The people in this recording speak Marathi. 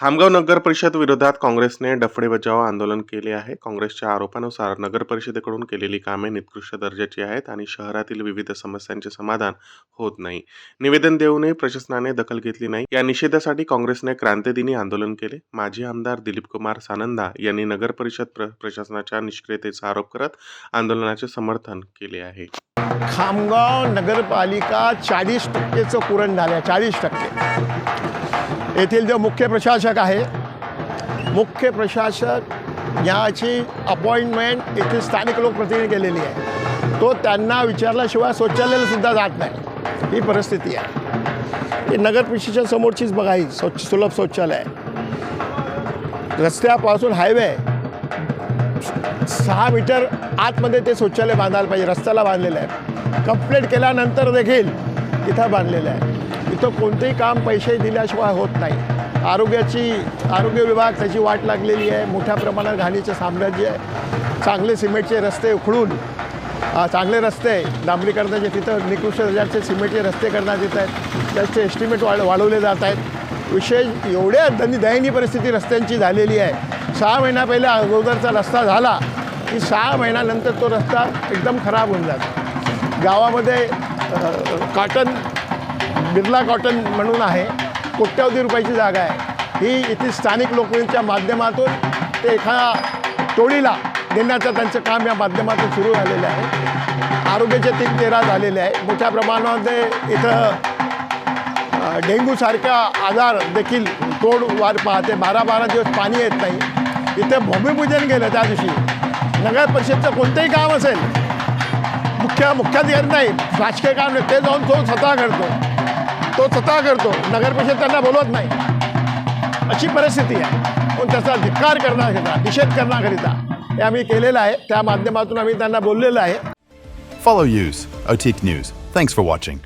खामगाव नगर परिषद विरोधात काँग्रेसने डफडे बचाव आंदोलन केले आहे. काँग्रेसच्या आरोपानुसार नगर परिषदेकडून केलेली कामे निकृष्ट दर्जाची आहेत आणि शहरातील विविध समस्यांचे समाधान होत नाही. निवेदन देऊनही प्रशासनाने दखल घेतली नाही. या निषेधासाठी काँग्रेसने क्रांतीदिनी आंदोलन केले. माजी आमदार दिलीप कुमार सानंदा यांनी नगर परिषद प्र प्रशासनाच्या निष्क्रियतेचा आरोप करत आंदोलनाचे समर्थन केले आहे. खामगाव नगरपालिका चाळीस टक्केचं पुरण झालं चाळीस टक्के. येथील जो मुख्य प्रशासक आहे मुख्य प्रशासक याची अपॉइंटमेंट येथील स्थानिक लोकप्रतिनिधी केलेली आहे. तो त्यांना विचारल्याशिवाय शौचालयालासुद्धा जात नाही. ही परिस्थिती आहे. ही नगर परिषदेच्या समोरचीच बघा ही स्वच्छ सुलभ शौचालय आहे. रस्त्यापासून हायवे सहा मीटर आतमध्ये ते शौचालय बांधायला पाहिजे. रस्त्याला बांधलेलं आहे. कंप्लीट केल्यानंतर देखील इथं बांधलेलं आहे. इथं कोणतेही काम पैसे दिल्याशिवाय होत नाही. आरोग्याची आरोग्य विभाग त्याची वाट लागलेली आहे. मोठ्या प्रमाणात घाणीचं साम्राज्य आहे चांगले सिमेंटचे रस्ते उखडून चांगले रस्ते डांबरीकरणाचे तिथं निकृष्ट दर्जाचे सिमेंटचे रस्ते करण्यात येत आहेत. त्याचे एस्टिमेट वाढ वाढवले जात आहेत. विशेष एवढ्या दनी दयनीय परिस्थिती रस्त्यांची झालेली आहे. सहा महिन्या पहिला अगोदरचा रस्ता झाला की सहा महिन्यानंतर तो रस्ता एकदम खराब होऊन जातो. गावामध्ये काटन बिर्ला कॉटन म्हणून आहे. कोट्यावधी रुपयाची जागा आहे. ही इथे स्थानिक लोकांच्या माध्यमातून ते एका टोळीला देण्याचं त्यांचं काम या माध्यमातून सुरू झालेलं आहे. आरोग्याचे तीन तेरा झालेले आहे मोठ्या प्रमाणामध्ये इथं डेंग्यूसारखा आजार देखील तोड वार पाहते. बारा बारा दिवस पाणी येत नाही. इथे भूमिपूजन केलं त्या दिवशी. नगर परिषदचं कोणतंही काम असेल मुख्य मुख्याधिकारी नाही. राजकीय काम नाही. ते जाऊन तो स्वतः करतो. तो स्वतः करतो. नगर परिषद त्यांना बोलवत नाही. अशी परिस्थिती आहे. पण त्याचा धिक्कार करण्याकरिता निषेध करण्याकरिता हे आम्ही केलेलं आहे. त्या माध्यमातून आम्ही त्यांना बोललेलं आहे. Follow Use, Otique News. Thanks for watching.